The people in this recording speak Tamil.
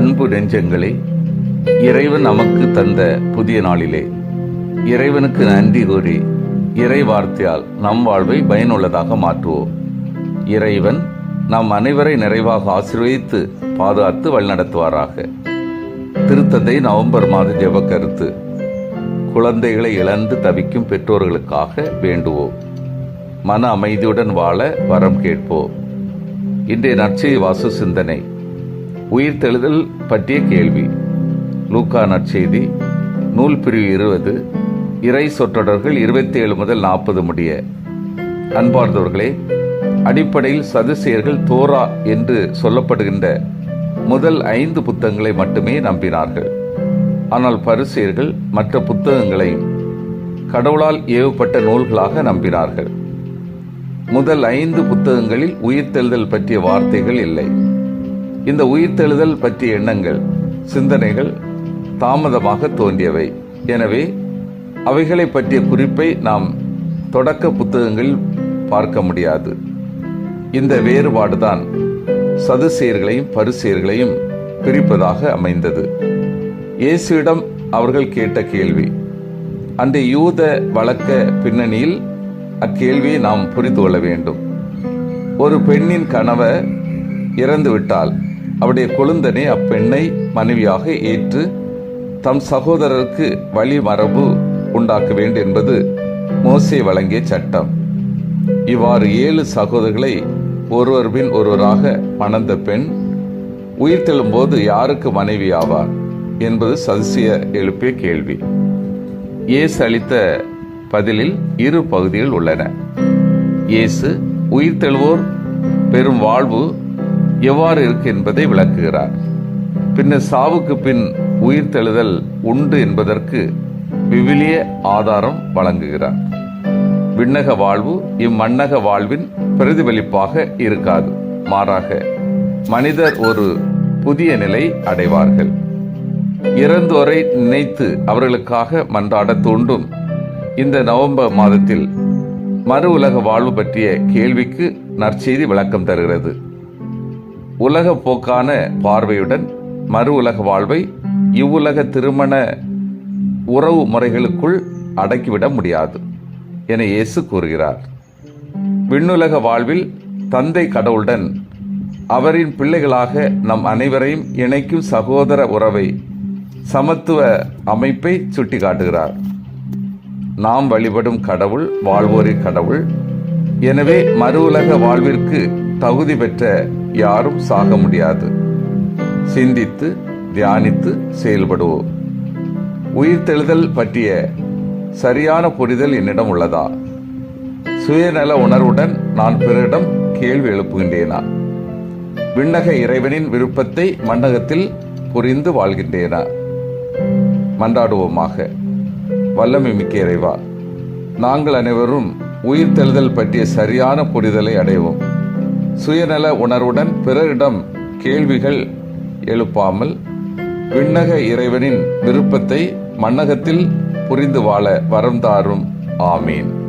அன்பு நெஞ்சங்களே இறைவன் நமக்கு தந்த புதிய நாளிலே இறைவனுக்கு நன்றி கூறி இறை வார்த்தையால் நம் வாழ்வை பயனுள்ளதாக மாற்றுவோம். இறைவன் நம் அனைவரை நிறைவாக ஆசீர்வதித்து பாதுகாத்து வழிநடத்துவாராக. திருத்தந்தை நவம்பர் மாத ஜெப கருத்து குழந்தைகளை இழந்து தவிக்கும் பெற்றோர்களுக்காக வேண்டுவோம். மன அமைதியுடன் வாழ வரம் கேட்போம். இன்றைய நற்செய்தி வாசு சிந்தனை உயிர்த்தெழுதல் பற்றிய கேள்வி. லூக்கா நற்செய்தி நூல் பிரிவு இருபது இறை சொற்றொடர்கள் இருபத்தி ஏழு முதல் நாற்பது முடிய. அன்பார்ந்தவர்களே அடிப்படையில் சதுசேயர்கள் தோரா என்று சொல்லப்படுகின்ற முதல் ஐந்து புத்தகங்களை மட்டுமே நம்பினார்கள். ஆனால் பரிசேயர்கள் மற்ற புத்தகங்களையும் கடவுளால் ஏவப்பட்ட நூல்களாக நம்பினார்கள். முதல் ஐந்து புத்தகங்களில் உயிர்த்தெழுதல் பற்றிய வார்த்தைகள் இல்லை. இந்த உயிர்த்தெழுதல் பற்றிய எண்ணங்கள் சிந்தனைகள் தாமதமாக தோன்றியவை. எனவே அவைகளை பற்றிய குறிப்பை நாம் தொடக்க புத்தகங்களில் பார்க்க முடியாது. இந்த வேறுபாடுதான் சதுசேர்களையும் பரிசேயர்களையும் பிரிப்பதாக அமைந்தது. இயேசுவிடம் அவர்கள் கேட்ட கேள்வி அந்த யூத வழக்க பின்னணியில் அக்கேள்வியை நாம் புரிந்து கொள்ள வேண்டும். ஒரு பெண்ணின் கணவர் இறந்துவிட்டால் அவருடைய கொழுந்தனை அப்பெண்ணை மனைவியாக ஏற்று தம் சகோதரருக்கு வழி மரபு உண்டாக்க வேண்டும் என்பது மோசே வழங்கிய சட்டம். இவ்வாறு ஏழு சகோதரர்களை ஒருவர் பின் ஒருவராக மணந்த பெண் உயிர் யாருக்கு மனைவி ஆவார் என்பது சதிசிய எழுப்பிய கேள்வி. இயேசு அளித்த பதிலில் இரு பகுதிகள் உள்ளன. இயேசு உயிர் தெழுவோர் பெரும் வாழ்வு எவ்வாறு இருக்கு என்பதை விளக்குகிறார். பின்னர் சாவுக்கு பின் உயிர் தெழுதல் உண்டு என்பதற்கு விவிலிய ஆதாரம் வழங்குகிறார். விண்ணக வாழ்வு இம்மண்ணக வாழ்வின் பிரதிபலிப்பாக இருக்காது. மாறாக மனிதர் ஒரு புதிய நிலை அடைவார்கள். இறந்தோரை நினைத்து அவர்களுக்காக மன்றாட தூண்டும் இந்த நவம்பர் மாதத்தில் மறு உலக வாழ்வு பற்றிய கேள்விக்கு நற்செய்தி விளக்கம் தருகிறது. உலக போக்கான பார்வையுடன் மறு உலக வாழ்வை இவ்வுலக திருமண உறவு முறைகளுக்குள் அடக்கிவிட முடியாது என இயேசு கூறுகிறார். விண்ணுலக வாழ்வில் தந்தை கடவுளுடன் அவரின் பிள்ளைகளாக நம் அனைவரையும் இணைக்கும் சகோதர உறவை சமத்துவ அமைப்பை சுட்டிக்காட்டுகிறார். நாம் வழிபடும் கடவுள் வாழ்வோரின் கடவுள். எனவே மறு உலக வாழ்விற்கு தகுதி பெற்ற யாரும் சாக முடியாது. சிந்தித்து தியானித்து செயல்படுவோம். உயிர்த்தெழுதல் பற்றிய சரியான புரிதல் என்னிடம் உள்ளதா? சுயநல உணர்வுடன் நான் பிறரிடம் கேள்வி எழுப்புகின்றேனா? விண்ணக இறைவனின் விருப்பத்தை மண்டகத்தில் புரிந்து வாழ்கின்றேனா? மன்றாடுவோமாக. வல்லமை மிக்க இறைவா நாங்கள் அனைவரும் உயிர்த்தெழுதல் பற்றிய சரியான புரிதலை அடைவோம். சுயநல உணர்வுடன் பிறரிடம் கேள்விகள் எழுப்பாமல் விண்ணக இறைவனின் விருப்பத்தை மன்னகத்தில் புரிந்து வாழ வரம் தாரும். ஆமீன்.